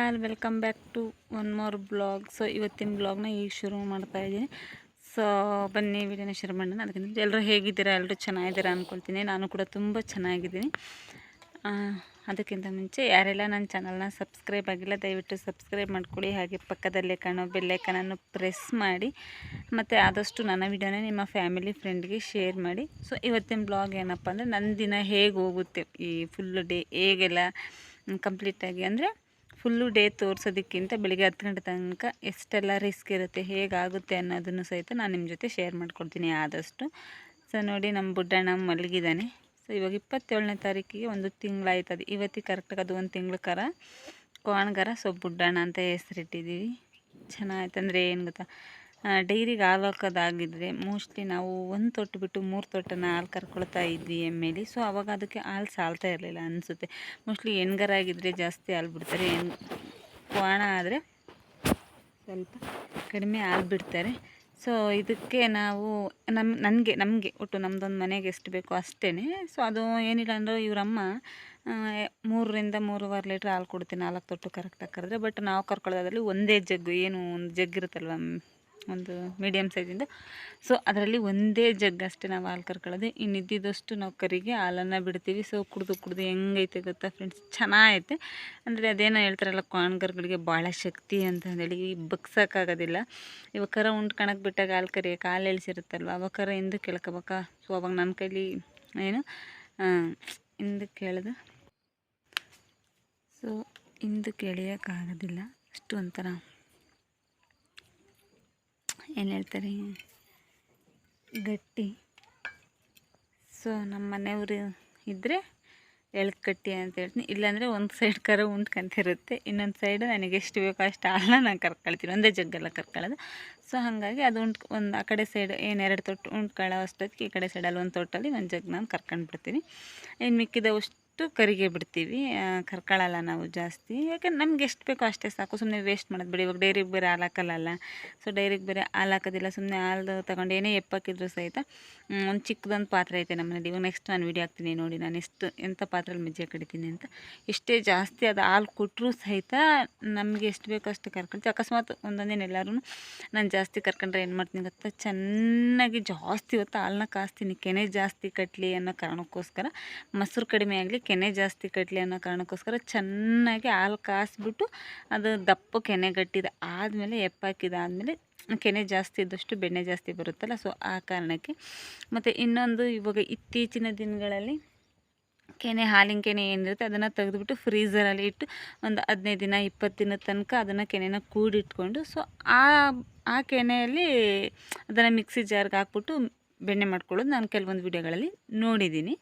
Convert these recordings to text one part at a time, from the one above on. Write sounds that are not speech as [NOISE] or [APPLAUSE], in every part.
Hall welcome back to one more blog. So ಇವತ್ತಿನ ಬ್ಲಾಗ್ನ ಈಗ ಶುರು ಮಾಡ್ತಾ ಇದ್ದೀನಿ. ಸೊ ಬನ್ನಿ, ವಿಡಿಯೋನ ಶುರು ಮಾಡೋಣ. ಅದಕ್ಕಿಂತ ಎಲ್ಲರೂ ಹೇಗಿದ್ದೀರಾ? ಎಲ್ಲರೂ ಚೆನ್ನಾಗಿದ್ದೀರಾ ಅಂದ್ಕೊಳ್ತೀನಿ ನಾನು ಕೂಡ ತುಂಬ ಚೆನ್ನಾಗಿದ್ದೀನಿ. ಅದಕ್ಕಿಂತ ಮುಂಚೆ ಯಾರೆಲ್ಲ ನನ್ನ ಚಾನಲ್ನ ಸಬ್ಸ್ಕ್ರೈಬ್ ಆಗಿಲ್ಲ, ದಯವಿಟ್ಟು ಸಬ್ಸ್ಕ್ರೈಬ್ ಮಾಡ್ಕೊಳ್ಳಿ. ಹಾಗೆ ಪಕ್ಕದಲ್ಲೇ ಕಾಣೋ ಬೆಲ್ಲೈಕನನ್ನು ಪ್ರೆಸ್ ಮಾಡಿ. ಮತ್ತು ಆದಷ್ಟು ನನ್ನ ವಿಡಿಯೋನ ನಿಮ್ಮ ಫ್ಯಾಮಿಲಿ ಫ್ರೆಂಡ್ಗೆ ಶೇರ್ ಮಾಡಿ. ಸೊ ಇವತ್ತಿನ ಬ್ಲಾಗ್ ಏನಪ್ಪ ಅಂದರೆ ನನ್ನ ದಿನ ಹೇಗೆ ಹೋಗುತ್ತೆ? ಈ ಫುಲ್ ಡೇ ಹೇಗೆಲ್ಲ ಕಂಪ್ಲೀಟಾಗಿ ಅಂದರೆ ಫುಲ್ಲು ಡೇ ತೋರಿಸೋದಕ್ಕಿಂತ ಬೆಳಿಗ್ಗೆ ಹತ್ತು ಗಂಟೆ ತನಕ ಎಷ್ಟೆಲ್ಲ ರಿಸ್ಕ್ ಇರುತ್ತೆ, ಹೇಗಾಗುತ್ತೆ ಅನ್ನೋದನ್ನು ಸಹಿತ ನಾನು ನಿಮ್ಮ ಜೊತೆ ಶೇರ್ ಮಾಡ್ಕೊಡ್ತೀನಿ ಆದಷ್ಟು. ಸೊ ನೋಡಿ ನಮ್ಮ ಬುಡ್ಡಣ್ಣ ಮಲಗಿದ್ದಾನೆ. ಸೊ ಇವಾಗ ಇಪ್ಪತ್ತೇಳನೇ ತಾರೀಕಿಗೆ ಒಂದು ತಿಂಗಳಾಯ್ತದೆ. ಇವತ್ತಿಗೆ ಕರೆಕ್ಟಾಗಿ ಅದು ಒಂದು ತಿಂಗಳ ಕರ. ಕೋಣಗರ ಸೊ ಬುಡ್ಡಣ್ಣ ಅಂತ ಹೆಸರಿಟ್ಟಿದ್ದೀವಿ. ಚೆನ್ನಾಯ್ತು ಅಂದರೆ ಏನು ಗೊತ್ತಾ? ಡೈರಿಗೆ ಹಾಲು ಹಾಕೋದಾಗಿದ್ರೆ ಮೋಸ್ಟ್ಲಿ ನಾವು ಒಂದು ತೊಟ್ಟು ಬಿಟ್ಟು ಮೂರು ತೊಟ್ಟನ ಹಾಲು ಕರ್ಕೊಳ್ತಾ ಇದ್ವಿ ಎಮ್ಮೆಲಿ. ಸೊ ಅವಾಗ ಅದಕ್ಕೆ ಹಾಲು ಸಾಲ್ತಾ ಇರಲಿಲ್ಲ ಅನಿಸುತ್ತೆ. ಮೋಸ್ಟ್ಲಿ ಹೆಣ್ಗರಾಗಿದ್ದರೆ ಜಾಸ್ತಿ ಹಾಲು ಬಿಡ್ತಾರೆ. ಹೆಣ್ ಕ್ವಾಣ ಆದರೆ ಸ್ವಲ್ಪ ಕಡಿಮೆ ಹಾಲು ಬಿಡ್ತಾರೆ. ಸೊ ಇದಕ್ಕೆ ನಾವು ನಮ್ಮ ನನಗೆ, ನಮಗೆ ಒಟ್ಟು ನಮ್ಮದೊಂದು ಮನೆಗೆ ಎಷ್ಟು ಬೇಕೋ ಅಷ್ಟೇ ಸೊ ಅದು ಏನಿಲ್ಲ ಅಂದರೆ ಇವರಮ್ಮ ಮೂರರಿಂದ ಮೂರುವರೆ ಲೀಟ್ರ್ ಹಾಲು ಕೊಡ್ತೀನಿ ನಾಲ್ಕು ತೊಟ್ಟು ಕರೆಕ್ಟಾಗಿ ಕರೆದ್ರೆ. ಬಟ್ ನಾವು ಕರ್ಕೊಳ್ಳೋದ್ರಲ್ಲಿ ಒಂದೇ ಜಗ್ಗು, ಏನು ಒಂದು ಜಗ್ ಇರುತ್ತಲ್ವ ಒಂದು ಮೀಡಿಯಮ್ ಸೈಜಿಂದ ಸೊ ಅದರಲ್ಲಿ ಒಂದೇ ಜಗ್ ಅಷ್ಟೇ ನಾವು ಹಾಲು ಕರ್ಕೊಳ್ಳೋದು. ಇನ್ನು ಇದ್ದಿದ್ದಷ್ಟು ನಾವು ಕರಿಗೆ ಹಾಲನ್ನು ಬಿಡ್ತೀವಿ. ಸೊ ಕುಡಿದು ಕುಡಿದು ಹೆಂಗೈತೆ ಗೊತ್ತಾ ಫ್ರೆಂಡ್ಸ್ ಚೆನ್ನಾಗೈತೆ. ಅಂದರೆ ಅದೇನೋ ಹೇಳ್ತಾರಲ್ಲ ಕಾಣ್ಗರ್ಗಳಿಗೆ ಭಾಳ ಶಕ್ತಿ ಅಂತ ಹೇಳಿ. ಬಗ್ಸೋಕ್ಕಾಗೋದಿಲ್ಲ ಇವಾಗ ಕರ ಉಂಡ್ಕಣಕ್ಕೆ ಬಿಟ್ಟಾಗ ಹಾಲು ಕರಿಯೋಕೆ ಹಾಲು ಎಳ್ಸಿರುತ್ತಲ್ವ? ಅವಾಗ ಕರ ಹಿಂದಕ್ಕೆ ಕೇಳ್ಕೊಬೇಕಾ? ಸೊ ಅವಾಗ ನನ್ನ ಕೈಲಿ ಏನು? ಹಿಂದಕ್ಕೆ ಕೇಳಿದೆ. ಸೊ ಹಿಂದಕ್ಕೆ ಕೇಳಿಯೋಕ್ಕಾಗೋದಿಲ್ಲ. ಅಷ್ಟು ಒಂಥರ ಏನು ಹೇಳ್ತಾರೆ? ಗಟ್ಟಿ. ಸೊ ನಮ್ಮ ಮನೆಯವರು ಇದ್ದರೆ ಎಳ್ಕಟ್ಟಿ ಅಂತ ಹೇಳ್ತೀನಿ. ಇಲ್ಲಾಂದರೆ ಒಂದು ಸೈಡ್ ಕರ ಉಂಟ್ಕೊಂತಿರುತ್ತೆ ಇನ್ನೊಂದು ಸೈಡ್ ನನಗೆ ಎಷ್ಟು ಬೇಕೋ ಅಷ್ಟು ಹಾಲನ್ನ ನಾನು ಕರ್ಕೊಳ್ತೀನಿ. ಒಂದೇ ಜಗ್ಗೆಲ್ಲ ಕರ್ಕೊಳ್ಳೋದು ಸೊ ಹಾಗಾಗಿ ಅದು ಉಂಟ್ ಒಂದು ಆ ಕಡೆ ಸೈಡ್ ಏನು ಎರಡು ತೊಟ್ಟು ಉಂಟ್ಕೊಳ್ಳೋ ಅಷ್ಟೊತ್ತಿಗೆ ಈ ಕಡೆ ಸೈಡಲ್ಲಿ ಒಂದು ತೊಟ್ಟಲ್ಲಿ ಒಂದು ಜಗ್ ನಾನು ಕರ್ಕೊಂಡು ಬಿಡ್ತೀನಿ ಇನ್ನು ಮಿಕ್ಕಿದವಷ್ಟು ಕರಿಗೆ ಬಿಡ್ತೀವಿ. ಕರ್ಕೊಳ್ಳಲ್ಲ ನಾವು ಜಾಸ್ತಿ. ಯಾಕಂದ್ರೆ ನಮ್ಗೆ ಎಷ್ಟು ಬೇಕೋ ಅಷ್ಟೇ ಸಾಕು. ಸುಮ್ಮನೆ ವೇಸ್ಟ್ ಮಾಡೋದು ಬಿಡಿ. ಇವಾಗ ಡೈರಿಗೆ ಬೇರೆ ಹಾಲು ಹಾಕಲ್ಲ ಸೊ ಡೈರಿಗೆ ಬೇರೆ ಹಾಲು ಸುಮ್ಮನೆ ಹಾಲು ತಗೊಂಡು ಏನೇ ಎಪ್ಪಾಕಿದ್ರು ಸಹಿತ ಒಂದು ಚಿಕ್ಕದೊಂದು ಪಾತ್ರೆ ಐತೆ ನಮ್ಮನೇಲಿ. ಇವಾಗ ನೆಕ್ಸ್ಟ್ ನಾನು ವೀಡಿಯೋ ಹಾಕ್ತೀನಿ ನೋಡಿ. ನಾನು ಎಷ್ಟು ಎಂಥ ಪಾತ್ರೆಯಲ್ಲಿ ಮಜ್ಜೆ ಕಡಿತೀನಿ ಅಂತ. ಎಷ್ಟೇ ಜಾಸ್ತಿ ಅದು ಹಾಲು ಕೊಟ್ಟರೂ ಸಹಿತ ನಮಗೆ ಎಷ್ಟು ಬೇಕೋ ಅಷ್ಟು ಕರ್ಕೊಳ್ತೀವಿ ಅಕಸ್ಮಾತ್ ಒಂದೊಂದೇನು ಎಲ್ಲರೂ ನಾನು ಜಾಸ್ತಿ ಕರ್ಕೊಂಡ್ರೆ ಏನು ಮಾಡ್ತೀನಿ ಗೊತ್ತಾ? ಚೆನ್ನಾಗಿ ಜಾಸ್ತಿ ಹೊತ್ತು ಹಾಲನ್ನ ಕಾಸ್ತೀನಿ. ಕೆನೆ ಜಾಸ್ತಿ ಕಟ್ಟಲಿ ಅನ್ನೋ ಕಾರಣಕ್ಕೋಸ್ಕರ. ಮೊಸರು ಕಡಿಮೆ ಆಗಲಿ ಕೆನೆ ಜಾಸ್ತಿ ಕಟ್ಟಲಿ ಅನ್ನೋ ಕಾರಣಕ್ಕೋಸ್ಕರ ಚೆನ್ನಾಗಿ ಹಾಲು ಕಾಸ್ಬಿಟ್ಟು ಅದು ದಪ್ಪ ಕೆನೆ ಗಟ್ಟಿದ ಆದಮೇಲೆ ಎಪ್ಪಾಕಿದಾದಮೇಲೆ ಕೆನೆ ಜಾಸ್ತಿ ಇದ್ದಷ್ಟು ಬೆಣ್ಣೆ ಜಾಸ್ತಿ ಬರುತ್ತಲ್ಲ ಸೊ ಆ ಕಾರಣಕ್ಕೆ. ಮತ್ತು ಇನ್ನೊಂದು ಇವಾಗ ಇತ್ತೀಚಿನ ದಿನಗಳಲ್ಲಿ ಕೆನೆ, ಹಾಲಿನ ಕೆನೆ ಏನಿರುತ್ತೆ ಅದನ್ನು ತೆಗೆದುಬಿಟ್ಟು ಫ್ರೀಝರಲ್ಲಿ ಇಟ್ಟು ಒಂದು ಹದಿನೈದು ದಿನ, ಇಪ್ಪತ್ತು ದಿನದ ತನಕ ಅದನ್ನು ಕೆನೆನ ಕೂಡಿಟ್ಕೊಂಡು ಸೊ ಆ ಆ ಕೆನೆಯಲ್ಲಿ ಅದನ್ನು ಮಿಕ್ಸಿ ಜಾರ್ಗೆ ಹಾಕ್ಬಿಟ್ಟು ಬೆಣ್ಣೆ ಮಾಡ್ಕೊಳ್ಳೋದು ನಾನು ಕೆಲವೊಂದು ವಿಡಿಯೋಗಳಲ್ಲಿ ನೋಡಿದ್ದೀನಿ.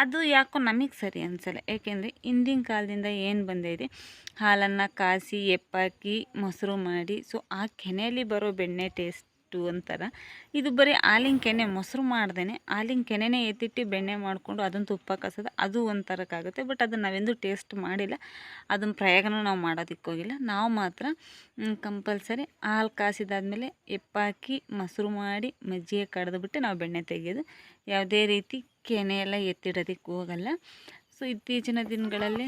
ಅದು ಯಾಕೋ ನಮಗೆ ಸರಿ ಅನಿಸಲ್ಲ. ಏಕೆಂದರೆ ಹಿಂದಿನ ಕಾಲದಿಂದ ಏನು ಬಂದೈತೆ? ಹಾಲನ್ನು ಕಾಸಿ, ಎಪ್ಪಾಕಿ, ಮೊಸರು ಮಾಡಿ, ಸೊ ಆ ಕೆನೆಯಲ್ಲಿ ಬರೋ ಬೆಣ್ಣೆ ಟೇಸ್ಟು ಅಂತಾರ. ಇದು ಬರೀ ಹಾಲಿನ ಕೆನೆ, ಮೊಸರು ಮಾಡ್ದೇ ಹಾಲಿನ ಕೆನೆನೇ ಎತ್ತಿಟ್ಟು ಬೆಣ್ಣೆ ಮಾಡಿಕೊಂಡು ಅದನ್ನು ತುಪ್ಪ ಕಸೋದು, ಅದು ಒಂಥರಕ್ಕಾಗುತ್ತೆ ಬಟ್ ಅದನ್ನು ನಾವೆಂದು ಟೇಸ್ಟ್ ಮಾಡಿಲ್ಲ. ಅದನ್ನ ಪ್ರಯೋಗನೂ ನಾವು ಮಾಡೋದಕ್ಕೆ ಹೋಗಿಲ್ಲ ನಾವು ಮಾತ್ರ ಕಂಪಲ್ಸರಿ ಹಾಲು ಕಾಸಿದಾದಮೇಲೆ ಎಪ್ಪಾಕಿ, ಮೊಸರು ಮಾಡಿ, ಮಜ್ಜಿಗೆ ಕಡ್ದುಬಿಟ್ಟು ನಾವು ಬೆಣ್ಣೆ ತೆಗೆಯೋದು ಯಾವುದೇ ರೀತಿ ಕೆನೆ ಎಲ್ಲ ಎತ್ತಿಡೋದಕ್ಕೆ ಹೋಗಲ್ಲ. ಸೊ ಇತ್ತೀಚಿನ ದಿನಗಳಲ್ಲಿ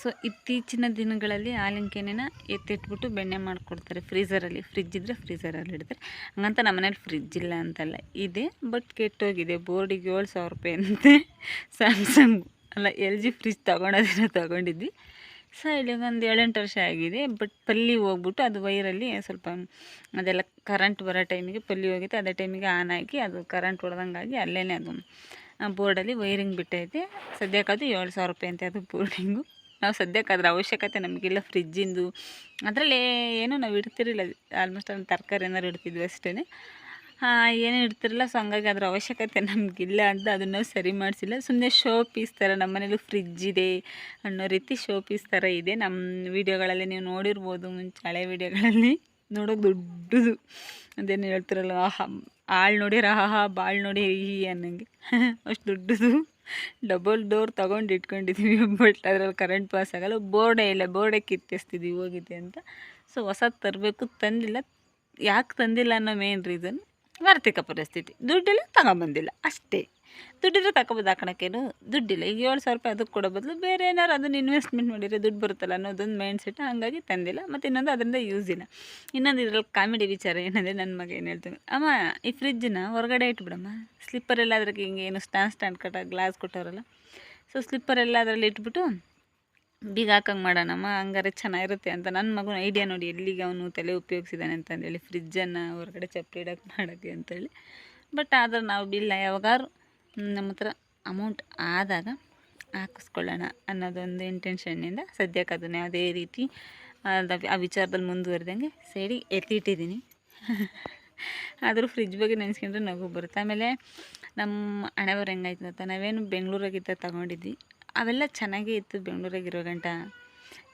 ಸೊ ಇತ್ತೀಚಿನ ದಿನಗಳಲ್ಲಿ ಹಾಲಿನ ಕೆನೆನ ಎತ್ತಿಟ್ಬಿಟ್ಟು ಬೆಣ್ಣೆ ಮಾಡಿಕೊಡ್ತಾರೆ. ಫ್ರೀಝರಲ್ಲಿ ಫ್ರಿಜ್ ಇದ್ದರೆ ಫ್ರೀಝರಲ್ಲಿ ಇಡ್ತಾರೆ. ಹಂಗಂತ ನಮ್ಮ ಮನೇಲಿ ಫ್ರಿಜ್ ಇಲ್ಲ ಅಂತಲ್ಲ. ಇದೆ, ಬಟ್ ಕೆಟ್ಟೋಗಿದೆ. ಬೋರ್ಡಿಗೆ ಏಳು ಸಾವಿರ ರೂಪಾಯಿ ಅಂತೆ. ಸ್ಯಾಮ್ಸಂಗ್ ಅಲ್ಲ ಎಲ್ ಜಿ ಫ್ರಿಜ್ ತೊಗೊಳೋದಿನ ತೊಗೊಂಡಿದ್ವಿ. ಸೊ ಇಲ್ಲಿ ಒಂದು ಏಳೆಂಟು ವರ್ಷ ಆಗಿದೆ. ಬಟ್ ಪಲ್ಲಿ ಹೋಗ್ಬಿಟ್ಟು ಅದು ವೈರಲ್ಲಿ ಸ್ವಲ್ಪ ಅದೆಲ್ಲ ಕರೆಂಟ್ ಬರೋ ಟೈಮಿಗೆ ಪಲ್ಲಿ ಹೋಗಿತ್ತು. ಅದೇ ಟೈಮಿಗೆ ಆನ್ ಹಾಕಿ ಅದು ಕರೆಂಟ್ ಹೊಡೆದಂಗಾಗಿ ಅಲ್ಲೇ ಅದು ಬೋರ್ಡಲ್ಲಿ ವೈರಿಂಗ್ ಬಿಟ್ಟೈತೆ. ಸದ್ಯಕ್ಕೆ ಅದು ಏಳು ಸಾವಿರ ರೂಪಾಯಿ ಅಂತೆ ಅದು ಬೋರ್ಡಿಂಗು. ನಾವು ಸದ್ಯಕ್ಕೆ ಅದರ ಅವಶ್ಯಕತೆ ನಮಗಿಲ್ಲ. ಫ್ರಿಜ್ಜಿಂದು ಅದರಲ್ಲಿ ಏನೂ ನಾವು ಇಡ್ತಿರಲಿಲ್ಲ. ಆಲ್ಮೋಸ್ಟ್ ಒಂದು ತರಕಾರಿ ಏನಾದ್ರು ಇಡ್ತಿದ್ವಿ ಅಷ್ಟೇ ಏನೂ ಇಡ್ತಿರಲ್ಲ ಸೊ ಹಂಗಾಗಿ ಅದರ ಅವಶ್ಯಕತೆ ನಮಗಿಲ್ಲ ಅಂತ ಅದನ್ನು ಸರಿ ಮಾಡಿಸಿಲ್ಲ. ಸುಮ್ಮನೆ ಶೋ ಪೀಸ್ ಥರ ನಮ್ಮ ಮನೇಲೂ ಫ್ರಿಜ್ ಇದೆ ಅನ್ನೋ ರೀತಿ ಶೋ ಪೀಸ್ ಥರ ಇದೆ. ನಮ್ಮ ವೀಡಿಯೋಗಳಲ್ಲಿ ನೀವು ನೋಡಿರ್ಬೋದು ಮುಂಚೆ ಹಳೆ ವೀಡಿಯೋಗಳಲ್ಲಿ. ನೋಡೋಕೆ ದೊಡ್ಡದು. ಅದೇನು ಹೇಳ್ತಿರಲ್ಲ, ಆಹಾ ಆಳು ನೋಡಿ ಆಹಾ ಬಾಳು ನೋಡಿ ಈ ಅನ್ನಂಗೆ. [LAUGHS] ಅಷ್ಟು ದೊಡ್ಡದು. ಡಬಲ್ ಡೋರ್ ತೊಗೊಂಡು ಇಟ್ಕೊಂಡಿದ್ದೀವಿ ಬಟ್ ಅದ್ರಲ್ಲಿ ಕರೆಂಟ್ ಪಾಸ್ ಆಗಲ್ಲ. ಬೋರ್ಡೇ ಇಲ್ಲ ಬೋರ್ಡೇ ಕಿತ್ತೆಸ್ತಿದ್ವಿ ಹೋಗಿದೆ ಅಂತ. ಸೊ ಹೊಸದು ತರಬೇಕು, ತಂದಿಲ್ಲ. ಯಾಕೆ ತಂದಿಲ್ಲ ಅನ್ನೋ ಮೇನ್ ರೀಸನ್ ಆರ್ಥಿಕ ಪರಿಸ್ಥಿತಿ. ದುಡ್ಡಿಲ್ಲ ತಗೊಂಬಂದಿಲ್ಲ, ಅಷ್ಟೇ. ದುಡ್ಡಿದ್ರೆ ತಗೊಬೋದು ಹಾಕೋಣಕ್ಕೇನು ದುಡ್ಡಿಲ್ಲ. ಈಗ ಏಳು ಸಾವಿರ ರೂಪಾಯಿ ಅದಕ್ಕೆ ಕೊಡೋ ಬದಲು ಬೇರೆ ಏನಾರು ಅದನ್ನು ಇನ್ವೆಸ್ಟ್ಮೆಂಟ್ ಮಾಡಿದರೆ ದುಡ್ಡು ಬರುತ್ತಲ್ಲ ಅನ್ನೋದೊಂದು ಮೈಂಡ್ ಸೆಟ್ ಹಾಗಾಗಿ ತಂದಿಲ್ಲ. ಮತ್ತು ಇನ್ನೊಂದು ಅದರಿಂದ ಯೂಸ್ ಇಲ್ಲ. ಇನ್ನೊಂದು ಇದ್ರಲ್ಲಿ ಕಾಮಿಡಿ ವಿಚಾರ ಏನಂದರೆ ನನ್ನ ಮಗ ಏನು ಹೇಳ್ತೀನಿ, ಅಮ್ಮ, ಈ ಫ್ರಿಜ್ಜನ್ನ ಹೊರಗಡೆ ಇಟ್ಬಿಡಮ್ಮ. ಸ್ಲಿಪ್ಪರ್ ಎಲ್ಲ ಅದ್ರಾಗೆ ಹಿಂಗೆ ಏನು ಸ್ಟ್ಯಾಂಡ್ ಸ್ಟ್ಯಾಂಡ್ ಕಟ್ಟ ಗ್ಲಾಸ್ ಕೊಟ್ಟವರಲ್ಲ. ಸೊ ಸ್ಲಿಪ್ಪರ್ ಎಲ್ಲ ಅದರಲ್ಲಿ ಇಟ್ಬಿಟ್ಟು ಬೀಗ ಹಾಕಂಗೆ ಮಾಡೋಣಮ್ಮ. ಹಂಗಾರೆ ಚೆನ್ನಾಗಿರುತ್ತೆ ಅಂತ ನನ್ನ ಮಗನ ಐಡಿಯಾ ನೋಡಿ ಎಲ್ಲಿಗೆ ಅವನು ತಲೆ ಉಪಯೋಗಿಸಿದ್ದಾನೆ ಅಂತಂದೇಳಿ ಫ್ರಿಜ್ಜನ್ನು ಹೊರಗಡೆ ಚಪ್ಪಲಿ ಇಡೋಕೆ ಮಾಡೋಕ್ಕೆ ಅಂತೇಳಿ ಬಟ್ ಆದ್ರೆ ನಾವು ಬಿಲ್ಲ ಯಾವಾಗಾರು ನಮ್ಮ ಹತ್ರ ಅಮೌಂಟ್ ಆದಾಗ ಹಾಕಿಸ್ಕೊಳ್ಳೋಣ ಅನ್ನೋದೊಂದು ಇಂಟೆನ್ಷನ್ನಿಂದ ಸದ್ಯಕ್ಕೆ ಅದನ್ನು ಯಾವುದೇ ರೀತಿ, ಆ ವಿಚಾರದಲ್ಲಿ ಮುಂದುವರೆದಂಗೆ ಸೈಡಿಗೆ ಎತ್ತಿಟ್ಟಿದ್ದೀನಿ. [LAUGHS] ಆದರೂ ಫ್ರಿಜ್ ಬಗ್ಗೆ ನೆನೆಸ್ಕೊಂಡ್ರೆ ನಗು ಬರುತ್ತೆ. ಆಮೇಲೆ ನಮ್ಮ ಹಣೆಬರ ಹೆಂಗಾಯ್ತು ಅಂತ ನಾವೇನು ಬೆಂಗಳೂರಾಗಿದ್ದ ತಗೊಂಡಿದ್ವಿ. ಅವೆಲ್ಲ ಚೆನ್ನಾಗೇ ಇತ್ತು ಬೆಂಗಳೂರಾಗಿರೋ ಗಂಟ.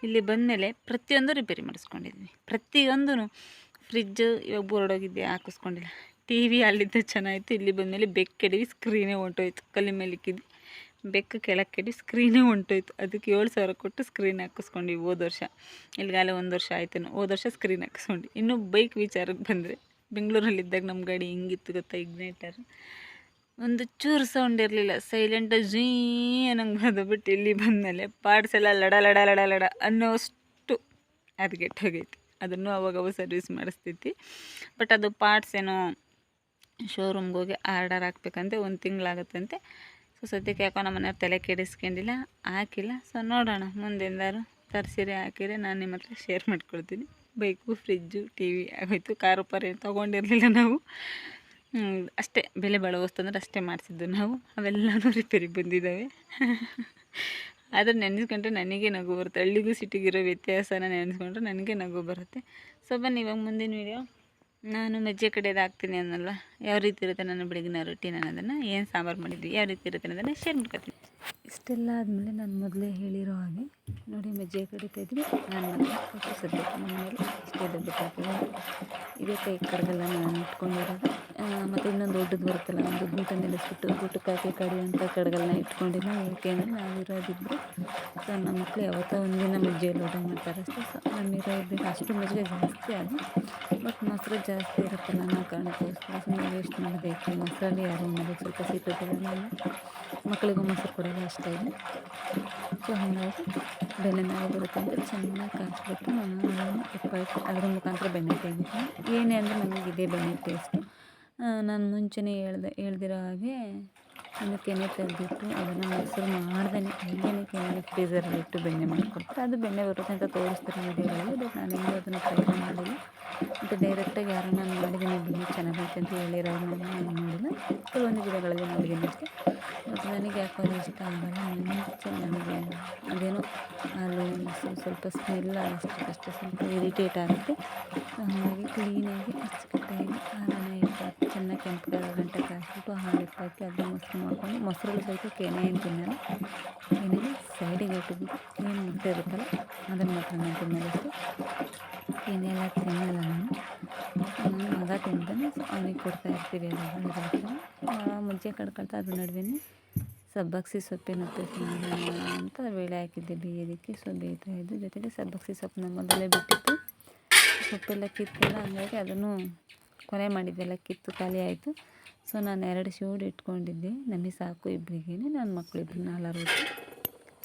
ಇಲ್ಲಿ ಬಂದಮೇಲೆ ಪ್ರತಿಯೊಂದು ರಿಪೇರಿ ಮಾಡಿಸ್ಕೊಂಡಿದ್ವಿ. ಪ್ರತಿಯೊಂದೂ ಫ್ರಿಜ್ಜು ಇವಾಗ ಬೋರ್ಡೋಗಿದ್ದೆ ಹಾಕಿಸ್ಕೊಂಡಿಲ್ಲ. ಟಿ ವಿ ಅಲ್ಲಿದ್ದ ಚೆನ್ನಾಗಿತ್ತು ಇಲ್ಲಿ ಬಂದಮೇಲೆ ಬೆಕ್ಕೆಡಿವಿ ಸ್ಕ್ರೀನೇ ಹೊಂಟೋಯ್ತು. ಕಲ್ಲಿ ಮೇಲೆ ಇಕ್ಕಿದ್ವಿ. ಬೆಕ್ಕು ಕೆಳಕ್ಕೆ ಕೆಡಿ ಸ್ಕ್ರೀನೇ ಹೊಂಟೋಯ್ತು. ಅದಕ್ಕೆ ಏಳು ಸಾವಿರ ಕೊಟ್ಟು ಸ್ಕ್ರೀನ್ ಹಾಕಿಸ್ಕೊಂಡ್ವಿ ಹೋದ ವರ್ಷ. ಇಲ್ಲಿಗಾಲ ಒಂದು ವರ್ಷ ಆಯ್ತು ಹೋದ ವರ್ಷ ಸ್ಕ್ರೀನ್ ಹಾಕಿಸ್ಕೊಂಡು ಇನ್ನು ಬೈಕ್ ವಿಚಾರಕ್ಕೆ ಬಂದರೆ, ಬೆಂಗಳೂರಲ್ಲಿದ್ದಾಗ ನಮ್ಮ ಗಾಡಿ ಹಿಂಗಿತ್ತು ಗೊತ್ತಾ ಇಗ್ನೇಟರ್ ಒಂದು ಚೂರು ಸೌಂಡ್ ಇರಲಿಲ್ಲ. ಸೈಲೆಂಟಾಗಿ ಜೀ ಅನ್ನಂಗೆ ಬಂದು ಬಿಟ್ಟು ಇಲ್ಲಿ ಬಂದಮೇಲೆ ಪಾರ್ಟ್ಸ್ ಎಲ್ಲ ಲಡ ಲಡ ಲಡ ಲಡ ಅನ್ನೋಷ್ಟು ಅದು ಕೆಟ್ಟೋಗೈತಿ ಅದನ್ನು ಅವಾಗವಾಗ ಸರ್ವಿಸ್ ಮಾಡಿಸ್ತೈತಿ ಬಟ್ ಅದು ಪಾರ್ಟ್ಸ್ ಏನೋ ಶೋರೂಮ್ಗೆ ಹೋಗಿ ಆರ್ಡರ್ ಹಾಕ್ಬೇಕಂತೆ, ಒಂದು ತಿಂಗಳಾಗುತ್ತಂತೆ. ಸೊ ಸದ್ಯಕ್ಕೆ ಯಾಕೋ ನಮ್ಮ ಮನೆಯವ್ರು ತಲೆ ಕೆಡಿಸ್ಕೊಂಡಿಲ್ಲ, ಹಾಕಿಲ್ಲ. ಸೊ ನೋಡೋಣ, ಮುಂದೆಂದಾರು ತರಿಸಿರಿ, ಹಾಕಿರಿ, ನಾನು ನಿಮ್ಮ ಹತ್ರ ಶೇರ್ ಮಾಡ್ಕೊಳ್ತೀನಿ. ಬೈಕು ಫ್ರಿಜ್ಜು ಟಿ ವಿ ಆಗೋಯ್ತು ಕಾರು ಪಾರು ಏನು ತೊಗೊಂಡಿರಲಿಲ್ಲ ನಾವು. ಅಷ್ಟೇ, ಬೆಲೆ ಬಾಳೋ ವಸ್ತು ಅಂದ್ರೆ ಅಷ್ಟೇ ಮಾಡಿಸಿದ್ದು ನಾವು. ಅವೆಲ್ಲನೂ ರಿಪೇರಿ ಬಂದಿದ್ದಾವೆ ಆದರೆ ನೆನೆಸ್ಕೊಂಡ್ರೆ ನನಗೆ ನಗು ಬರುತ್ತೆ. ಹಳ್ಳಿಗೂ ಸಿಟಿಗಿರೋ ವ್ಯತ್ಯಾಸನ ನೆನೆಸ್ಕೊಂಡ್ರೆ ನನಗೆ ನಗು ಬರುತ್ತೆ. ಸೊ ಬನ್ನಿ, ಇವಾಗ ಮುಂದಿನ ವೀಡಿಯೋ ನಾನು ಮಜ್ಜೆ ಕಡೆದು ಹಾಕ್ತೀನಿ ಅನ್ನಲ್ಲ. ಯಾವ ರೀತಿ ಇರುತ್ತೆ ನನ್ನ ಬೆಳಗಿನ ರೊಟ್ಟಿನ ಅನ್ನೋದನ್ನು, ಏನು ಸಾಂಬಾರು ಮಾಡಿದ್ವಿ, ಯಾವ ರೀತಿ ಇರುತ್ತೆ ಅನ್ನೋದನ್ನು ಶೇರ್ ಮಾಡ್ಕೊತೀನಿ. ಇಷ್ಟೆಲ್ಲ ಆದಮೇಲೆ ನಾನು ಮೊದಲೇ ಹೇಳಿರೋ ಹಾಗೆ, ನೋಡಿ ಮಜ್ಜಿಗೆ ಕಡಿತಾ ಇದ್ವಿ ನಾನು ಸದ್ಯಕ್ಕೆ ಮೇಲೆ ಇಷ್ಟೇ ದೊಡ್ಡ ಇದೇ ಕೈ ಕಡಗಲ್ಲ ನಾನು ಇಟ್ಕೊಂಡಿರೋದು. ಮತ್ತು ಇನ್ನೊಂದು ದೊಡ್ಡದು ಬರುತ್ತಲ್ಲ, ಒಂದು ಗೂಟ ನೆಲೆಸ್ಬಿಟ್ಟು ಗೂಟಕ್ಕೆ ಹಾಕಿ ಅಂತ ಕಡಗಲ್ನ ಇಟ್ಕೊಂಡಿಲ್ಲ ಏಕೆಂದರೆ ನಾವಿರೋದಿಬ್ಬರು ಸೊ ನಮ್ಮ ಮಕ್ಕಳು ಯಾವತ್ತೋ ಒಂದಿನ ಮಜ್ಜಿಗೆ ಊಟ ಮಾಡ್ತಾರೆ ಅಷ್ಟೇ. ಸೊ ನಮ್ಮಿರೋ ಇಬ್ಬರಿಗೆ ಅಷ್ಟು ಮಜ್ಜಿಗೆ ಜಾಸ್ತಿ ಅದು ಬಟ್ ಮೊಸರು ಜಾಸ್ತಿ ಇರುತ್ತಲ್ಲ ಅನ್ನೋ ಕಾರಣಕ್ಕೋಸ್ಕರ ಸುಮ್ಮನೆ ವೇಸ್ಟ್ ಮಾಡಬೇಕು. ಮೊಸರಲ್ಲಿ ಯಾರು ಮಾಡೋದು? ಸ್ವಲ್ಪ ಸಿಗ್ತದಲ್ಲ ಮಕ್ಕಳಿಗೂ ಮೊಸರು ಕೊಡೋದು ಅಷ್ಟೇ ಇದೆ ಸೊ ಹಾಗಾಗಿ ಬೆಣ್ಣೆ ನಾವು ಬರುತ್ತೆ ಅಂದರೆ ಚೆನ್ನಾಗಿ ಕಾಯಿಸ್ಬಿಟ್ಟು ನಾನು ಇಟ್ಟು ಅದ್ರ ಮುಖಾಂತರ ಬೆಣ್ಣೆ ತೆಗಿತೀನಿ. ಏನೇ ಅಂದರೆ ನನಗೆ ಇದೇ ಬೆಣ್ಣೆ ಟೇಸ್ಟು ನಾನು ಮುಂಚೆನೇ ಹೇಳ್ದೆ, ಹೇಳ್ದಿರೋ ಹಾಗೆ ಒಂದು ಕೆನೆ ತೆಗೆದಿಟ್ಟು ಅದನ್ನು ಮೊಸರು ಮಾಡ್ದೇ ಹೀಗೇನೆ ಕೆನೆ ಫ್ರೀಸರಲ್ಲಿ ಇಟ್ಟು ಬೆಣ್ಣೆ ಮಾಡಿಕೊಡ್ತಾರೆ ಅದು ಬೆಣ್ಣೆ ಬರುತ್ತೆ ಅಂತ ತೋರಿಸ್ತಾರೆ ವಿಡಿಯೋಗಳಲ್ಲಿ ಬಟ್ ನಾನು ಇನ್ನೂ ಅದನ್ನು ಟ್ರೈ ಮಾಡಿಲ್ಲ. ಮತ್ತು ಡೈರೆಕ್ಟಾಗಿ ಯಾರು ನಾನು ಮಾಡಿದ್ದೀನಿ ಬೆಣ್ಣೆ ಚೆನ್ನಾಗೈತೆ ಅಂತ ಹೇಳಿರೋ ನಾನು ಮಾಡಿಲ್ಲ. ಕೆಲವೊಂದು ಗಿಡಗಳಲ್ಲಿ ಮಾಡಿದ್ದೀನಿ ಅಷ್ಟೇ. ಮತ್ತು ನನಗೆ ಯಾಕೋ ಇಷ್ಟ ಆಗಲ್ಲ ಮುಂಚೆ ನನಗೆ ಅದೇನೋ ಅಲ್ಲಿ ಸ್ವಲ್ಪ ಸ್ಮೆಲ್ ಅಷ್ಟಕ್ಕಷ್ಟೇ ಸ್ವಲ್ಪ ಇರಿಟೇಟ್ ಆಗುತ್ತೆ. ಹಾಗಾಗಿ ಕ್ಲೀನಾಗಿ ಅಚ್ಚುಕಟ್ಟಾಗಿ ಹಾಲನ್ನು ಇಟ್ಟು ಚೆನ್ನಾಗಿ ಕೆಂಪು ಗಂಟೆ ಕಾಯಿಸ್ಬಿಟ್ಟು ಹಾಲು ಹಾಕಿ ಅದನ್ನ ಮೊಸರು ಮಾಡ್ಕೊಂಡು, ಮೊಸರಲ್ಲಿ ಸಹಿತ ಕೆನೆ ಏನು ತಿನ್ನಲ್ಲ. ಏನೇನು ಸೈಡಿಗೆ ಇಟ್ಬಿಟ್ಟು ಏನು ಮುದ್ದೆ ಇರುತ್ತಲ್ಲ, ಅದನ್ನು ಮಾತ್ರ ನಾನು ತಿನ್ನೋದಷ್ಟು ಏನೆಲ್ಲ ತಿನ್ನಲ್ಲ ನಾನು. ನನ್ನ ಮಗ ತಿಂತಾನೆ ಸೊ ಅವನಿಗೆ ಕೊಡ್ತಾ ಇರ್ತೀವಿ ಎಲ್ಲ ಮುಂಚೆ ಕಡ್ಕೊಳ್ತಾ ಅದ್ರ ನಡುವೆ ಸಬ್ಬಕ್ಸಿ ಸೊಪ್ಪಿನ ಅಂತ ಬೇಳೆ ಹಾಕಿದ್ದೆ ಬೇಯೋದಕ್ಕೆ ಸೊ ಬೇಯ್ತಾ ಇದ್ದು. ಜೊತೆಗೆ ಸಬ್ಬಕ್ಸಿ ಸೊಪ್ಪು ಮೊದಲೇ ಬಿಟ್ಟಿತ್ತು. ಸೊಪ್ಪೆಲ್ಲ ಕಿತ್ತಿಲ್ಲ ಹಂಗಾಗಿ ಅದನ್ನು ಕೊನೆ ಮಾಡಿದ್ದೆಲ್ಲ ಕಿತ್ತು ಖಾಲಿ ಆಯಿತು. ಸೊ ನಾನು ಎರಡು ಶೂಡ್ ಇಟ್ಕೊಂಡಿದ್ದೆ. ನಮಗೆ ಸಾಕು ಇಬ್ಬರಿಗೆ ನನ್ನ ಮಕ್ಕಳು ಇಬ್ಬರು ನಾಲ್ಕು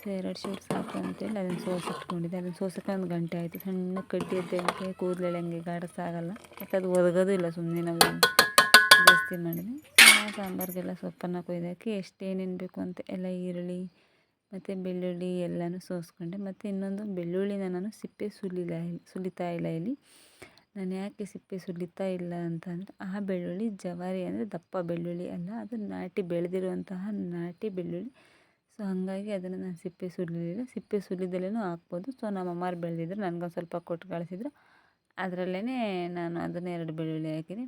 ಸೊ ಎರಡು ಶೂಡ್ ಸಾಕು ಅಂತೇಳಿ ಅದನ್ನು ಸೋಸಿ ಇಟ್ಕೊಂಡಿದ್ದೆ. ಅದನ್ನು ಸೋಸಕ್ಕೆ ಒಂದು ಗಂಟೆ ಆಯಿತು. ಸಣ್ಣ ಕಡ್ಡಿ ಕೂದಲೆಲ್ಲ ಕೂದಲೆಳಂಗೆ ಗಾಡಿಸಾಗಲ್ಲ ಮತ್ತು ಅದು ಒದಗೋದು ಇಲ್ಲ ಸುಮ್ಮನೆ ನಾವು ಜಾಸ್ತಿ ಮಾಡಿದ್ವಿ ಸಾಂಬಾರಿಗೆಲ್ಲ ಸೊಪ್ಪನ್ನು ಕೊಯ್ದಾಕಿ ಎಷ್ಟು ಏನೇನು ಬೇಕು ಅಂತ ಎಲ್ಲ ಈರುಳ್ಳಿ, ಮತ್ತು ಬೆಳ್ಳುಳ್ಳಿ ಎಲ್ಲನೂ ಸೋಸ್ಕೊಂಡೆ. ಮತ್ತು ಇನ್ನೊಂದು ಬೆಳ್ಳುಳ್ಳಿನ ನಾನು ಸಿಪ್ಪೆ ಸುಲಿಲ್ಲ ಸುಲಿತಾ ಇಲ್ಲ ಇಲ್ಲಿ. ನಾನು ಯಾಕೆ ಸಿಪ್ಪೆ ಸುಲಿತಾ ಇಲ್ಲ ಅಂತಂದರೆ, ಆ ಬೆಳ್ಳುಳ್ಳಿ ಜವಾರಿ ಅಂದರೆ ದಪ್ಪ ಬೆಳ್ಳುಳ್ಳಿ ಅಲ್ಲ, ಅದು ನಾಟಿ ಬೆಳೆದಿರುವಂತಹ ನಾಟಿ ಬೆಳ್ಳುಳ್ಳಿ. ಸೊ ಹಾಗಾಗಿ ಅದನ್ನು ನಾನು ಸಿಪ್ಪೆ ಸುಲಿಲಿಲ್ಲ. ಸಿಪ್ಪೆ ಸುಲಿದಲ್ಲೇನೂ ಹಾಕ್ಬೋದು. ಸೊ ನಮ್ಮ ಅಮ್ಮಾರು ಬೆಳೆದಿದ್ರು, ನನಗೊಂದು ಸ್ವಲ್ಪ ಕೊಟ್ಟು ಕಳಿಸಿದ್ರು. ಅದರಲ್ಲೇ ನಾನು ಅದನ್ನು ಎರಡು ಬೆಳ್ಳುಳ್ಳಿ ಹಾಕಿದೆ.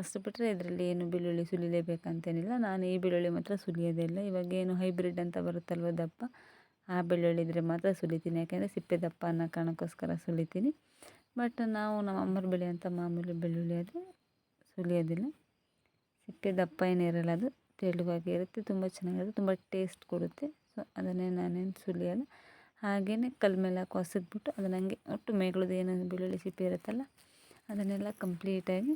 ಅಷ್ಟು ಬಿಟ್ಟರೆ ಇದರಲ್ಲಿ ಏನು ಬೆಳ್ಳುಳ್ಳಿ ಸುಲಿಲೇಬೇಕಂತೇನಿಲ್ಲ. ನಾನು ಈ ಬೆಳ್ಳುಳ್ಳಿ ಮಾತ್ರ ಸುಲಿಯೋದೇ ಇಲ್ಲ. ಇವಾಗ ಏನು ಹೈಬ್ರಿಡ್ ಅಂತ ಬರುತ್ತಲ್ವ ದಪ್ಪ, ಆ ಬೆಳ್ಳುಳ್ಳಿ ಇದ್ದರೆ ಮಾತ್ರ ಸುಲಿತೀನಿ. ಯಾಕೆಂದರೆ ಸಿಪ್ಪೆ ದಪ್ಪ ಅನ್ನೋ ಕಾರಣಕ್ಕೋಸ್ಕರ ಸುಲಿತೀನಿ. ಬಟ್ ನಾವು ನಮ್ಮ ಅಮ್ಮರು ಬೆಳೆಯೋಂಥ ಮಾಮೂಲಿ ಬೆಳ್ಳುಳ್ಳಿ ಆದರೆ ಸುಲಿಯೋದಿಲ್ಲ. ಸಿಪ್ಪೆ ದಪ್ಪ ಏನಿರಲ್ಲ ಅದು, ತೆಳುವಾಗಿ ಇರುತ್ತೆ, ತುಂಬ ಚೆನ್ನಾಗಿರುತ್ತೆ, ತುಂಬ ಟೇಸ್ಟ್ ಕೊಡುತ್ತೆ. ಸೊ ಅದನ್ನೇ ನಾನೇನು ಸುಲಿಯಲ್ಲ. ಹಾಗೆಯೇ ಕಲ್ ಮೇಲೆ ಹಾಕಿ ಹೊಸದ್ಬಿಟ್ಟು ಅದನ್ನು ಹಂಗೆ ಒಟ್ಟು ಮೇಗಳದ್ದು ಏನು ಬೆಳ್ಳುಳ್ಳಿ ಸಿಪ್ಪೆ ಇರುತ್ತಲ್ಲ, ಅದನ್ನೆಲ್ಲ ಕಂಪ್ಲೀಟಾಗಿ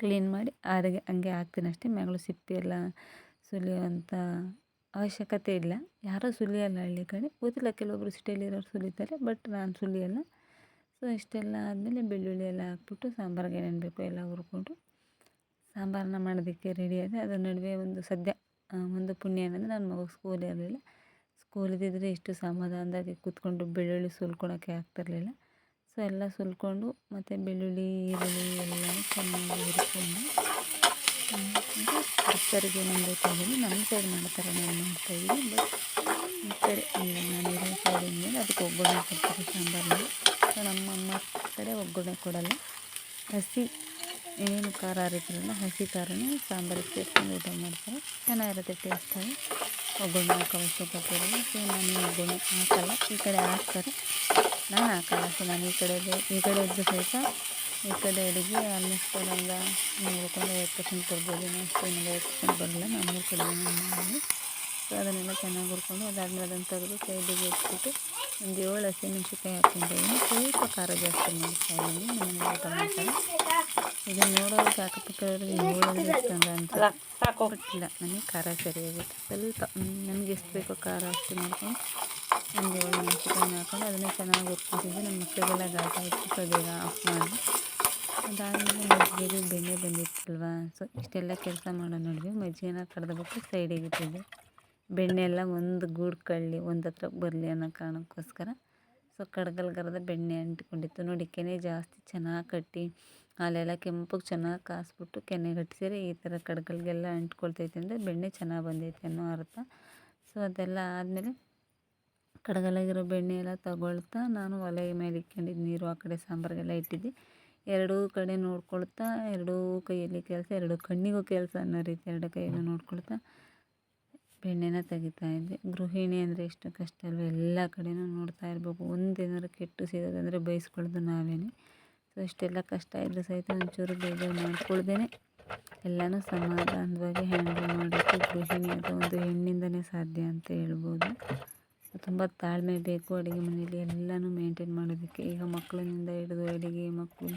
ಕ್ಲೀನ್ ಮಾಡಿ ಅದಕ್ಕೆ ಹಂಗೆ ಹಾಕ್ತೀನಿ ಅಷ್ಟೇ. ಮ್ಯಾಗಳು ಸಿಪ್ಪೆ ಎಲ್ಲ ಸುಲಿಯುವಂಥ ಅವಶ್ಯಕತೆ ಇಲ್ಲ. ಯಾರೂ ಸುಲಿಯಲ್ಲ ಹಳ್ಳಿ ಕಡೆ. ಗೊತ್ತಿಲ್ಲ ಕೆಲವೊಬ್ಬರು ಸಿಟಿಯಲ್ಲಿರೋರು ಸುಲಿತಾರೆ, ಬಟ್ ನಾನು ಸುಲಿಯಲ್ಲ. ಸೊ, ಇಷ್ಟೆಲ್ಲ ಆದಮೇಲೆ ಬೆಳ್ಳುಳ್ಳಿ ಎಲ್ಲ ಹಾಕ್ಬಿಟ್ಟು ಸಾಂಬಾರಿಗೆ ಏನೇನು ಬೇಕೋ ಎಲ್ಲ ಹುರ್ಕೊಂಡು ಸಾಂಬಾರನ್ನ ಮಾಡೋದಕ್ಕೆ ರೆಡಿ ಆದರೆ ಅದ್ರ ನಡುವೆ ಒಂದು ಸದ್ಯ ಒಂದು ಪುಣ್ಯ ಏನಂದರೆ ನನ್ನ ಮಗು ಸ್ಕೂಲ್ ಇರಲಿಲ್ಲ. ಸ್ಕೂಲ್ ಇದ್ದಿದ್ದರೆ ಇಷ್ಟು ಸಮಾಧಾನದಾಗಿ ಕೂತ್ಕೊಂಡು ಬೆಳ್ಳುಳ್ಳಿ ಸುಲ್ಕೊಳಕ್ಕೆ ಆಗ್ತಿರಲಿಲ್ಲ ಸೊ ಎಲ್ಲ ಸುಲ್ಕೊಂಡು ಮತ್ತು ಬೆಳ್ಳುಳ್ಳಿ, ಈರುಳ್ಳಿ ಎಲ್ಲ ಚೆನ್ನಾಗಿ ಹುರ್ಕೊಂಡು ಭಕ್ತರಿಗೆ ಏನೇನು ಬೇಕಾಗಿದ್ದು ನಮ್ಮ ಸೈಡ್ ಮಾಡ್ತಾರೆ ನಾನು ಮಾಡ್ತಾಯಿದ್ದೀನಿ ಬಟ್ ಕಡೆ ನಾನು ಇರೋ ಸೈಡಿನ ಮೇಲೆ ಅದಕ್ಕೆ ಒಗ್ಗರಣೆ ಕೊಡ್ತಾರೆ ಕಡೆ ಕೊಡಲ್ಲ. ಹಸಿ ಏನು ಖಾರ ಹರಿತಿರಲ್ಲ ಹಸಿ ಖಾರನೇ ಸಾಂಬಾರಿಗೆ ಸೇರ್ಕೊಂಡು ಊಟ ಮಾಡ್ತಾರೆ. ಚೆನ್ನಾಗಿರುತ್ತೆ ಟೇಸ್ಟಾಗಿ ಒಗ್ಗರಣೆ ಹಾಕೋ ಅವಶ್ಯಕತೆ ಸೊ ನಾನು ಒಗ್ಗರಣೆ ಹಾಕಲ್ಲ. ಈ ಕಡೆ ಹಾಕ್ತಾರೆ. ನಾನು ಹಾಕಲ್ಲ ಸೊ ನಾನು ಈ ಕಡೆ ಈ ಕಡೆ ಇದ್ದು ಸಹಿತ, ಈ ಕಡೆ ಅಡುಗೆ ಆಲ್ಮೋಸ್ಟ್ ಒಂದು ನೋಡ್ಕೊಂಡು ಐವತ್ತು ಪರ್ಸೆಂಟ್ ಕೊಡ್ಬೋದು. ಅಷ್ಟು ಐವತ್ತು ಪರ್ಸೆಂಟ್ ಬರಲ್ಲ, ನಾನು ಕಡೆ ಸೊ ಅದನ್ನೆಲ್ಲ ಚೆನ್ನಾಗಿ ಹುರ್ಕೊಂಡು ಅದಾದಮೇಲೆ ಅದನ್ನು ತೆಗೆದು ಸೈಡಿಗೆ ಇಟ್ಬಿಟ್ಟು ಒಂದು ಏಳು ಹಸಿಮೆಣ್ಸಿನ್ಕಾಯಿ ಹಾಕ್ಕೊಂಡಿದ್ದೀನಿ ಸ್ವಲ್ಪ ಖಾರ ಜಾಸ್ತಿ ಮಾಡ್ತಾಯಿದ್ದೀನಿ ನಮ್ಮ ಟೊಮೆಟೊ ಇದು ನೋಡೋದಕ್ಕೆ ಅಕ್ಕಪಕ್ಕದವ್ರಿಗೆ ಅಂತ ನನಗೆ ಖಾರ ಸರಿಯಾಗುತ್ತೆ ಸ್ವಲ್ಪ ನಮಗೆ ಎಷ್ಟು ಬೇಕೋ ಖಾರ ಅಷ್ಟು ಮಾಡ್ಕೊಂಡು ಒಂದು ಏಳು ಮೆಣಸಿನ್ಕಾಯಿನ ಹಾಕೊಂಡು ಅದನ್ನೇ ಚೆನ್ನಾಗಿ ಹುರ್ಕೊತಿದ್ದೆ ನಮ್ಮ ಮಕ್ಕಳಿಗೆಲ್ಲ ಗಾಟ ಇಟ್ಟು ಬೇಗ ಆಫ್ ಮಾಡಿ. ಅದಾದಮೇಲೆ ಮಜ್ಜಿಗೆ ಬೆಣ್ಣೆ ಬಂದಿತ್ತಲ್ವಾ? ಸೊ ಇಷ್ಟೆಲ್ಲ ಕೆಲಸ ಮಾಡೋ ನೋಡಿದ್ವಿ. ಮಜ್ಜಿಗೆನ ಕಡ್ದುಬಿಟ್ಟು ಸೈಡಿಗೆ ಇಟ್ಟಿದ್ದೆ. ಬೆಣ್ಣೆ ಎಲ್ಲ ಒಂದು ಗೂಡ್ಕೊಳ್ಳಿ ಕಳ್ಳಿ ಒಂದು ಹತ್ರ ಬರಲಿ ಅನ್ನೋ ಕಾರಣಕ್ಕೋಸ್ಕರ. ಸೊ ಕಡ್ಗಲ್ಗರದ ಬೆಣ್ಣೆ ಅಂಟ್ಕೊಂಡಿತ್ತು. ನೋಡಿ, ಕೆನೆ ಜಾಸ್ತಿ ಚೆನ್ನಾಗಿ ಕಟ್ಟಿ, ಅಲ್ಲೆಲ್ಲ ಕೆಂಪಗೆ ಚೆನ್ನಾಗಿ ಕಾಸ್ಬಿಟ್ಟು ಕೆನೆ ಕಟ್ಟಿಸಿದ್ರೆ ಈ ಥರ ಕಡ್ಗಲ್ಗೆಲ್ಲ ಅಂಟ್ಕೊಳ್ತೈತೆ ಅಂದರೆ ಬೆಣ್ಣೆ ಚೆನ್ನಾಗಿ ಬಂದೈತೆ ಅನ್ನೋ ಅರ್ಥ. ಸೊ ಅದೆಲ್ಲ ಆದಮೇಲೆ ಕಡಗಲಾಗಿರೋ ಬೆಣ್ಣೆ ಎಲ್ಲ ತಗೊಳ್ತಾ ನಾನು ಒಲೆ ಮೇಲೆ ಇಟ್ಕೊಂಡಿದ್ದು ನೀರು, ಆ ಕಡೆ ಸಾಂಬಾರಿಗೆಲ್ಲ ಇಟ್ಟಿದ್ದೆ. ಎರಡೂ ಕಡೆ ನೋಡ್ಕೊಳ್ತಾ, ಎರಡೂ ಕೈಯಲ್ಲಿ ಕೆಲಸ, ಎರಡು ಕಣ್ಣಿಗೂ ಕೆಲಸ ಅನ್ನೋ ರೀತಿ ಎರಡು ಕೈಯಲ್ಲೂ ನೋಡ್ಕೊಳ್ತಾ ಬೆಣ್ಣೆನ ತೆಗಿತಾ ಇದ್ದೆ. ಗೃಹಿಣಿ ಅಂದರೆ ಎಷ್ಟು ಕಷ್ಟ ಅಲ್ವ? ಎಲ್ಲ ಕಡೆನೂ ನೋಡ್ತಾ ಇರಬೇಕು. ಒಂದೇನಾದ್ರು ಕೆಟ್ಟು ಸಿಗೋದಂದರೆ ಬೈಸ್ಕೊಳ್ಳೋದು ನಾವೇ ಸೊ ಇಷ್ಟೆಲ್ಲ ಕಷ್ಟ ಇದ್ದರೂ ಸಹಿತ ಒಂಚೂರು ಬೇಜಾರು ಮಾಡ್ಕೊಳ್ದೇ ಎಲ್ಲನೂ ಸಮಾಧಾನವಾಗಿ ಹ್ಯಾಂಡಲ್ ಮಾಡೋಕ್ಕೆ ಗೃಹಿಣಿ ಅಂತ ಒಂದು ಹೆಣ್ಣಿಂದನೇ ಸಾಧ್ಯ ಅಂತ ಹೇಳ್ಬೋದು. ತುಂಬ ತಾಳ್ಮೆ ಬೇಕು ಅಡುಗೆ ಮನೆಯಲ್ಲಿ. ಎಲ್ಲನೂ ಮೇಂಟೈನ್ ಮಾಡೋದಕ್ಕೆ. ಈಗ ಮಕ್ಕಳಿಂದ ಹಿಡಿದು ಅಡುಗೆ ಮಕ್ಕಳು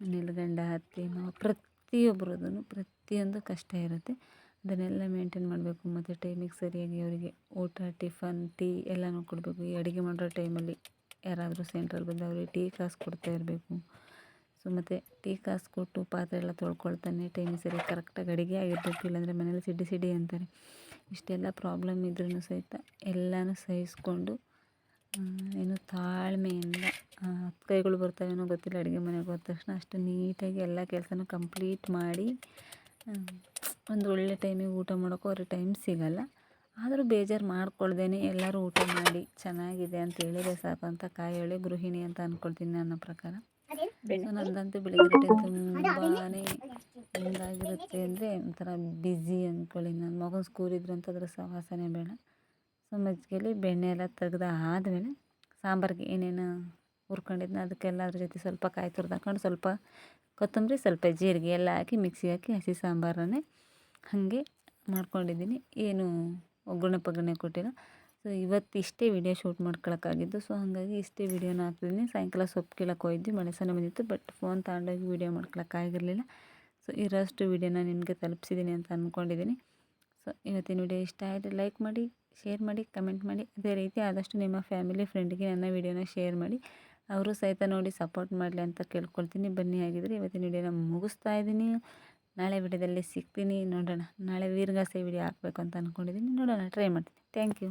ಮನೇಲಿ ಗಂಡ ಅತ್ತೆ, ಮಾವ ಪ್ರತಿಯೊಬ್ಬರದೂ ಪ್ರತಿಯೊಂದು ಕಷ್ಟ ಇರುತ್ತೆ. ಅದನ್ನೆಲ್ಲ ಮೇಂಟೈನ್ ಮಾಡಬೇಕು. ಮತ್ತು ಟೈಮಿಗೆ ಸರಿಯಾಗಿ ಅವರಿಗೆ ಊಟ ಟಿಫನ್ ಟೀ ಎಲ್ಲನೂ ಕೊಡಬೇಕು. ಈ ಅಡುಗೆ ಮಾಡೋ ಟೈಮಲ್ಲಿ ಯಾರಾದರೂ ಸೆಂಟ್ರಲ್ಲಿ ಬಂದು ಅವರಿಗೆ ಟೀ ಕಾಸು ಕೊಡ್ತಾ ಇರಬೇಕು. ಸೊ ಮತ್ತು ಟೀ ಕಾಸು ಕೊಟ್ಟು ಪಾತ್ರೆ ಎಲ್ಲ ತೊಳ್ಕೊಳ್ತಾನೆ. ಟೈಮಿಗೆ ಸರಿ ಕರೆಕ್ಟಾಗಿ ಅಡುಗೆ ಆಗಿರಬೇಕು. ಇಲ್ಲಾಂದರೆ ಮನೇಲಿ ಸಿಡಿ ಸಿಡಿ ಅಂತಾರೆ. ಇಷ್ಟೆಲ್ಲ ಪ್ರಾಬ್ಲಮ್ ಇದ್ರೂ ಸಹಿತ ಎಲ್ಲನೂ ಸಹಿಸ್ಕೊಂಡು ಏನು ತಾಳ್ಮೆಯಿಂದ ಹತ್ತು ಕೈಗಳು ಬರ್ತಾವೇನೋ ಗೊತ್ತಿಲ್ಲ. ಅಡುಗೆ ಮನೆಗೆ ಹೋದ ತಕ್ಷಣ ಅಷ್ಟು ನೀಟಾಗಿ ಎಲ್ಲ ಕೆಲಸನೂ ಕಂಪ್ಲೀಟ್ ಮಾಡಿ ಒಂದು ಒಳ್ಳೆ ಟೈಮಿಗೆ ಊಟ ಮಾಡೋಕ್ಕೂ ಅವ್ರಿಗೆ ಟೈಮ್ ಸಿಗೋಲ್ಲ. ಆದರೂ ಬೇಜಾರು ಮಾಡ್ಕೊಳ್ದೇನೆ ಎಲ್ಲರೂ ಊಟ ಮಾಡಿ ಚೆನ್ನಾಗಿದೆ ಅಂತ ಹೇಳಿದರೆ ಅಂತ ಕಾಯಿ ಗೃಹಿಣಿ ಅಂತ ಅಂದ್ಕೊಳ್ತೀನಿ ನನ್ನ ಪ್ರಕಾರ. ಸೊ ಬೆಳಗ್ಗೆ ಟೈಮ್ ತುಂಬಾ ಹೆಂಗಾಗಿರುತ್ತೆ ಅಂದರೆ ಒಂಥರ ಬ್ಯುಸಿ ಅಂದ್ಕೊಳ್ಳಿ ನನ್ನ ಮಗನ ಸ್ಕೂಲ್ ಇದ್ರಂತೂ ಅದ್ರ ಸಹವಾಸನೇ ಬೇಡ. ಸೊ ಮಜ್ಜಿಗೆಯಲ್ಲಿ ಬೆಣ್ಣೆ ಎಲ್ಲ ತೆಗ್ದು ಆದಮೇಲೆ ಸಾಂಬಾರಿಗೆ ಏನೇನು ಹುರ್ಕೊಂಡಿದ್ನ ಅದಕ್ಕೆಲ್ಲ ಅದ್ರ ಜೊತೆ ಸ್ವಲ್ಪ ಕಾಯಿ ತುರ್ದು ಹಾಕೊಂಡು ಸ್ವಲ್ಪ ಕೊತ್ತಂಬರಿ ಸ್ವಲ್ಪ ಜೀರಿಗೆ ಎಲ್ಲ ಹಾಕಿ ಮಿಕ್ಸಿಗೆ ಹಾಕಿ ಹಸಿ ಸಾಂಬಾರನ್ನೇ ಹಾಗೆ ಮಾಡ್ಕೊಂಡಿದ್ದೀನಿ. ಏನು ಒಗ್ಗರಣೆ ಪಗ್ಗರಣೆ ಕೊಟ್ಟಿಲ್ಲ. ಸೊ ಇವತ್ತು ಇಷ್ಟೇ ವಿಡಿಯೋ ಶೂಟ್ ಮಾಡ್ಕೊಳಕ್ಕಾಗಿದ್ದು. ಸೊ ಹಾಗಾಗಿ ಇಷ್ಟೇ ವಿಡಿಯೋನ ಹಾಕ್ತಿದ್ದೀನಿ. ಸಾಯಂಕಾಲ ಸೊಪ್ಪು ಕೀಳಕ್ಕೆ ಹೋಗಿದ್ವಿ ಮಳೆ ಸಣ್ಣ ಬಂದಿತ್ತು. ಬಟ್ ಫೋನ್ ತಗೊಂಡೋಗಿ ವೀಡಿಯೋ ಮಾಡ್ಕೊಳಕ್ಕಾಗಿರಲಿಲ್ಲ. ಸೊ ಇರೋಷ್ಟು ವೀಡಿಯೋನ ನಿಮಗೆ ತಲುಪಿಸಿದ್ದೀನಿ ಅಂತ ಅಂದ್ಕೊಂಡಿದ್ದೀನಿ ಸೊ ಇವತ್ತಿನ ವಿಡಿಯೋ ಇಷ್ಟ ಆಯಿತು. ಲೈಕ್ ಮಾಡಿ ಶೇರ್ ಮಾಡಿ ಕಮೆಂಟ್ ಮಾಡಿ. ಅದೇ ರೀತಿ ಆದಷ್ಟು ನಿಮ್ಮ ಫ್ಯಾಮಿಲಿ ಫ್ರೆಂಡ್ಗೆ ನನ್ನ ವಿಡಿಯೋನ ಶೇರ್ ಮಾಡಿ. ಅವರು ಸಹಿತ ನೋಡಿ ಸಪೋರ್ಟ್ ಮಾಡಲಿ ಅಂತ ಕೇಳ್ಕೊಳ್ತೀನಿ. ಬನ್ನಿ ಆಗಿದ್ರೆ ಇವತ್ತಿನ ವಿಡಿಯೋನ ಮುಗಿಸ್ತಾ ಇದ್ದೀನಿ. ನಾಳೆ ವಿಡಿಯೋದಲ್ಲಿ ಸಿಗ್ತೀನಿ. ನೋಡೋಣ. ನಾಳೆ ವೀರ್ಗಾಸೆ ವಿಡಿಯೋ ಹಾಕಬೇಕು ಅಂತ ಅಂದ್ಕೊಂಡಿದ್ದೀನಿ ನೋಡೋಣ. ಟ್ರೈ ಮಾಡ್ತೀನಿ. Thank you.